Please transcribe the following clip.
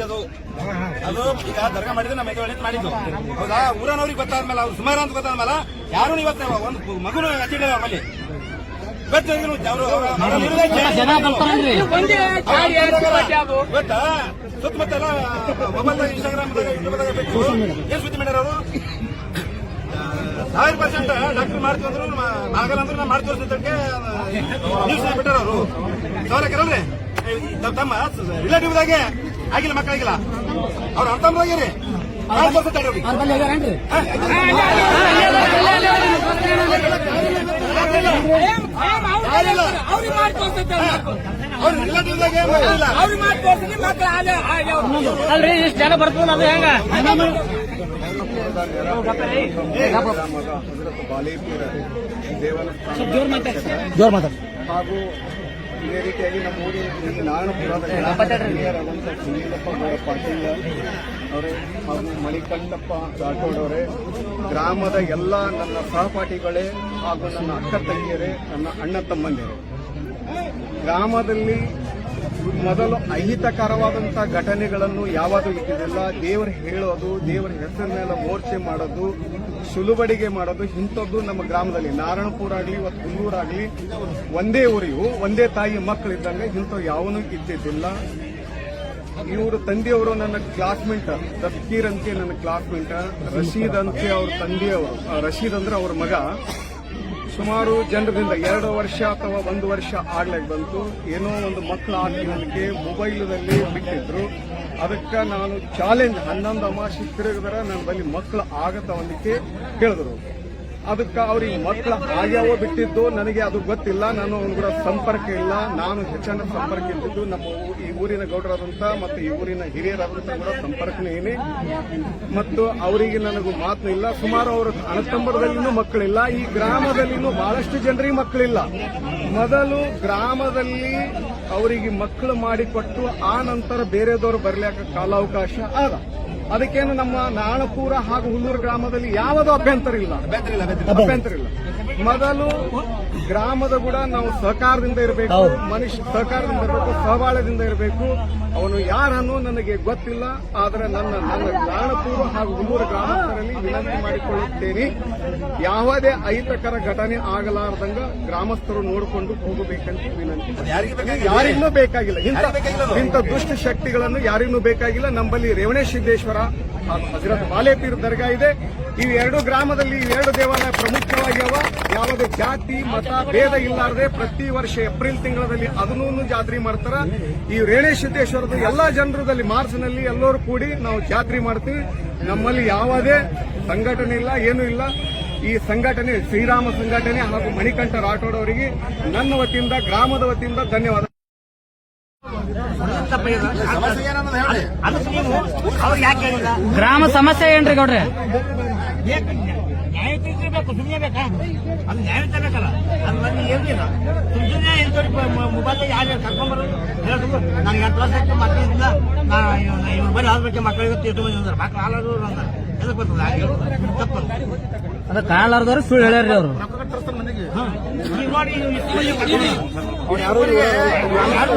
ಇದ್ದದು ಅದು. ಈಗ ದರ್ಗಾ ಮಾಡಿದ್ರೆ ನಮ್ಮ ಎದುರು ಎಳೆತ್ ಮಾಡಿದ್ದು. ಹೌದಾ? ಊರನವ್ರಿಗೆ ಗೊತ್ತಾದ್ಮೇಲೆ ಅವ್ರು ಸುಮಾರು ಅಂತ ಗೊತ್ತಾದ್ಮೇಲೆ ಯಾರು ಇವತ್ತು ಒಂದು ಮಗುನು ಹಚ್ಚಿಡಿಲ್ಲ ನಮ್ಮಲ್ಲಿ ಅದು ಗೊತ್ತಾ ಸುತ್ತಮುತ್ತ ಮೊಬೈಲ್ ಇನ್ಸ್ಟಾಗ್ರಾಮ್ ಏನ್ ಸುದ್ದಿ ಮಾಡ್ಯಾರ ಅವರು? ಸಾವಿರ ಪರ್ಸೆಂಟ್ ಡಾಕ್ಟರ್ ಮಾಡ್ತೀವಿ ಅಂದ್ರು ಆಗಲ್ಲ ಅಂದ್ರೆ ನಾ ಮಾಡಿ ತೋರಿಸಿದ್ದಕ್ಕೆ ನ್ಯೂಸ್ ಬಿಟ್ಟಾರ ಅವರು. ಸೌರಕರಲ್ರಿ ತಮ್ಮ ರಿಲೇಟಿವ್ದಾಗೆ ಆಗಿಲ್ಲ ಮಕ್ಕಳಿಗಿಲ್ಲ ಅವ್ರ ತೋರಿಸ್ತಾರೆ ಅವ್ರಿಗೆ. ಅಲ್ರಿ ಇಷ್ಟ ಜನ ಬರ್ತದ ಅದು ಹೆಂಗ ಜೋರ್ ಮಾತಾಡಿ ಜೋರ್ ಮಾತಾಡಿ ಹಾಗೂ ಇದೇ ರೀತಿಯಾಗಿ ನಮ್ಮ ಊರಿನ ನಾನು ಸುನೀಲಪ್ಪ ಪಾಟೀಲ್ ಅವರೇ ಹಾಗೂ ಮಣಿಕಂಠಪ್ಪ ರಾಠೋಡ್ ಅವರೇ ಗ್ರಾಮದ ಎಲ್ಲ ನನ್ನ ಸಹಪಾಠಿಗಳೇ ಹಾಗೂ ನನ್ನ ಅಕ್ಕ ತಂಗಿಯರೇ ನನ್ನ ಅಣ್ಣ ತಮ್ಮಂದಿರು. ಗ್ರಾಮದಲ್ಲಿ ಮೊದಲು ಅಹಿತಕರವಾದಂಥ ಘಟನೆಗಳನ್ನು ಯಾವುದು ಇದ್ದಿದ್ದಿಲ್ಲ ದೇವರು ಹೇಳೋದು, ದೇವರ ಹೆಸರಿನೆಲ್ಲ ಮೋರ್ಚೆ ಮಾಡೋದು, ಸುಲುಬಡಿಗೆ ಮಾಡೋದು, ಇಂಥದ್ದು ನಮ್ಮ ಗ್ರಾಮದಲ್ಲಿ. ನಾರಾಯಣಪುರ ಆಗಲಿ ಇವತ್ತು ಹುಲ್ಲೂರಾಗಲಿ ಒಂದೇ ಊರಿವು ಒಂದೇ ತಾಯಿ ಮಕ್ಕಳಿದ್ದಂಗೆ ಇಂಥವು ಯಾವನೂ ಇದ್ದಿದ್ದಿಲ್ಲ ಇವರು ತಂದೆಯವರು ನನ್ನ ಕ್ಲಾಸ್ಮೇಟ್ ತಫ್ಕೀರ್ ಅಂತೆ ನನ್ನ ಕ್ಲಾಸ್ಮೇಟ್ ರಶೀದ್ ಅಂತೆ ಅವ್ರ ತಂದೆಯವರು. ರಶೀದ್ ಅಂದ್ರೆ ಅವ್ರ ಮಗ. ಸುಮಾರು ಜನರಿಂದ ಎರಡು ವರ್ಷ ಅಥವಾ ಒಂದು ವರ್ಷ ಆಗ್ಲಿಕ್ಕೆ ಬಂತು. ಏನೋ ಒಂದು ಮಕ್ಕಳು ಆಗಿರೋದಕ್ಕೆ ಮೊಬೈಲ್ನಲ್ಲಿ ಬಿಟ್ಟಿದ್ರು. ಅದಕ್ಕೆ ನಾನು ಚಾಲೆಂಜ್ ಹನ್ನೊಂದು ಅಮಾಸಿ ತಿರುಗಿದ್ರೆ ನನ್ನ ಬಳಿ ಮಕ್ಕಳು ಒಂದಕ್ಕೆ ಹೇಳಿದ್ರು ಅದಕ್ಕೆ ಅವ್ರಿಗೆ ಮಕ್ಕಳ ಆಗ್ಯಾವೋ ಬಿಟ್ಟಿದ್ದು, ನನಗೆ ಅದು ಗೊತ್ತಿಲ್ಲ, ನಾನು ಅವ್ನ ಕೂಡ ಸಂಪರ್ಕ ಇಲ್ಲ. ನಾನು ಹೆಚ್ಚಿನ ಸಂಪರ್ಕ ಇದ್ದಿದ್ದು ನಮ್ಮ ಈ ಊರಿನ ಗೌಡರಾದಂತ ಮತ್ತು ಈ ಊರಿನ ಹಿರಿಯರಾದಂತ ಕೂಡ ಸಂಪರ್ಕನೇ ಏನೇ ಮತ್ತು ಅವರಿಗೆ ನನಗೂ ಮಾತು ಇಲ್ಲ. ಸುಮಾರು ಅವರ ಅಣತಂಬರದಲ್ಲಿನೂ ಮಕ್ಕಳಿಲ್ಲ. ಈ ಗ್ರಾಮದಲ್ಲಿನೂ ಬಹಳಷ್ಟು ಜನರಿಗೆ ಮಕ್ಕಳಿಲ್ಲ. ಮೊದಲು ಗ್ರಾಮದಲ್ಲಿ ಅವರಿಗೆ ಮಕ್ಕಳು ಮಾಡಿಕೊಟ್ಟು, ಆ ನಂತರ ಬೇರೆದವರು ಬರ್ಲಿಕ್ಕೆ ಕಾಲಾವಕಾಶ ಆದ. ಅದಕ್ಕೇನು ನಮ್ಮ ನಾಣಪುರ ಹಾಗೂ ಹುಲ್ಲೂರು ಗ್ರಾಮದಲ್ಲಿ ಯಾವುದೋ ಅಭ್ಯಂತರ ಇಲ್ಲ. ಅಭ್ಯಂತರ ಇಲ್ಲ. ಮೊದಲು ಗ್ರಾಮದ ಕೂಡ ನಾವು ಸಹಕಾರದಿಂದ ಇರಬೇಕು ಮನುಷ್ಯ ಸಹಕಾರದಿಂದ ಇರಬೇಕು ಸಹಬಾಳದಿಂದ ಇರಬೇಕು. ಅವನು ಯಾರನ್ನು ನನಗೆ ಗೊತ್ತಿಲ್ಲ ಆದರೆ ನನ್ನ ನನ್ನ ನಾಣಪುರ ಹಾಗೂ ಹುಲ್ಲೂರು ಗ್ರಾಮಸ್ಥರಲ್ಲಿ ವಿನಂತಿ ಮಾಡಿಕೊಳ್ಳುತ್ತೇನೆ. ಯಾವುದೇ ಅಹಿತಕರ ಘಟನೆ ಆಗಲಾರದಂಗ ಗ್ರಾಮಸ್ಥರು ನೋಡಿಕೊಂಡು ಹೋಗಬೇಕಂತ ವಿನಂತಿ. ಯಾರಿಗೆ ಬೇಕಾಗಿಲ್ಲ. ಯಾರಿಗೂ ಬೇಕಾಗಿಲ್ಲ. ಇಂಥ ಯಾರಿಗೂ ಬೇಕಾಗಿಲ್ಲ ಅದು? ಇಂಥ ದುಷ್ಟ ಶಕ್ತಿಗಳನ್ನು ಯಾರಿಗೂ ಬೇಕಾಗಿಲ್ಲ. ನಮ್ಮಲ್ಲಿ ರೇವಣೇಶ್ ಸಿದ್ದೇಶ್ವರ ಹಜರತ್ ಬಾಲೆಪೀರ್ ದರ್ಗಾ ಇದೆ. ಈ ಎರಡು ಗ್ರಾಮದಲ್ಲಿ ಎರಡು ದೇವಾಲಯ ಪ್ರಮುಖವಾಗಿವ. ಯಾವುದೇ ಜಾತಿ, ಮತ, ಭೇದ ಇಲ್ಲಾರದೆ ಪ್ರತಿ ವರ್ಷ ಏಪ್ರಿಲ್ ತಿಂಗಳಲ್ಲಿ ಅದನ್ನೂ ಜಾತ್ರೆ ಮಾಡ್ತಾರ. ಈ ರೇಣೇಶ ಸಿದ್ದೇಶ್ವರದ ಎಲ್ಲಾ ಜನರದಲ್ಲಿ ಮಾರ್ಚ್ನಲ್ಲಿ ಎಲ್ಲರೂ ಕೂಡಿ ನಾವು ಜಾತ್ರೆ ಮಾಡ್ತೀವಿ. ನಮ್ಮಲ್ಲಿ ಯಾವುದೇ ಸಂಘಟನೆ ಇಲ್ಲ, ಏನೂ ಇಲ್ಲ. ಈ ಸಂಘಟನೆ ಶ್ರೀರಾಮ ಸಂಘಟನೆ ಹಾಗೂ ಮಣಿಕಂಠ ರಾಠೋಡ್ ಅವರಿಗೆ ನನ್ನ ವತಿಯಿಂದ, ಗ್ರಾಮದ ವತಿಯಿಂದ ಧನ್ಯವಾದ. ಗ್ರಾಮ ಸಮಸ್ಯೆ ಏನ್ರಿ ಗೌಡ್ರಿ? ನ್ಯಾಯ ಬೇಕು ಸುಮ್ಮನೆ ಬೇಕಾ? ಅದು ನ್ಯಾಯ ಬೇಕಲ್ಲ ಅದು ನನಗೆ ಏನಿಲ್ಲ ಮೊಬೈಲ್ ಯಾರು ಕರ್ಕೊಂಬರೋದು ಹೇಳೋದು ನನಗೆ ಎಂಟು ವರ್ಷ ಆಯ್ತು ಮಕ್ಕಳಿಲ್ಲ ನಾ ಇವ್ರ ಬಳಿ ಆದ್ಬೇಕು ಮಕ್ಕಳಿಗೆ ಮಕ್ಕಳು ಹಾಲಾದ್ರು ಅಂತಾರೆ ಎದಕ್ಕೆ ಬರ್ತದೆ? ತಪ್ಪು ಅದ ಕಾಣಲಾರ್ದವ್ರು ಸುಳ್ಳು ಹೇಳ್ಯಾರ್ರಿ ಅವರು. ನೋಡಿ ಯಾರು.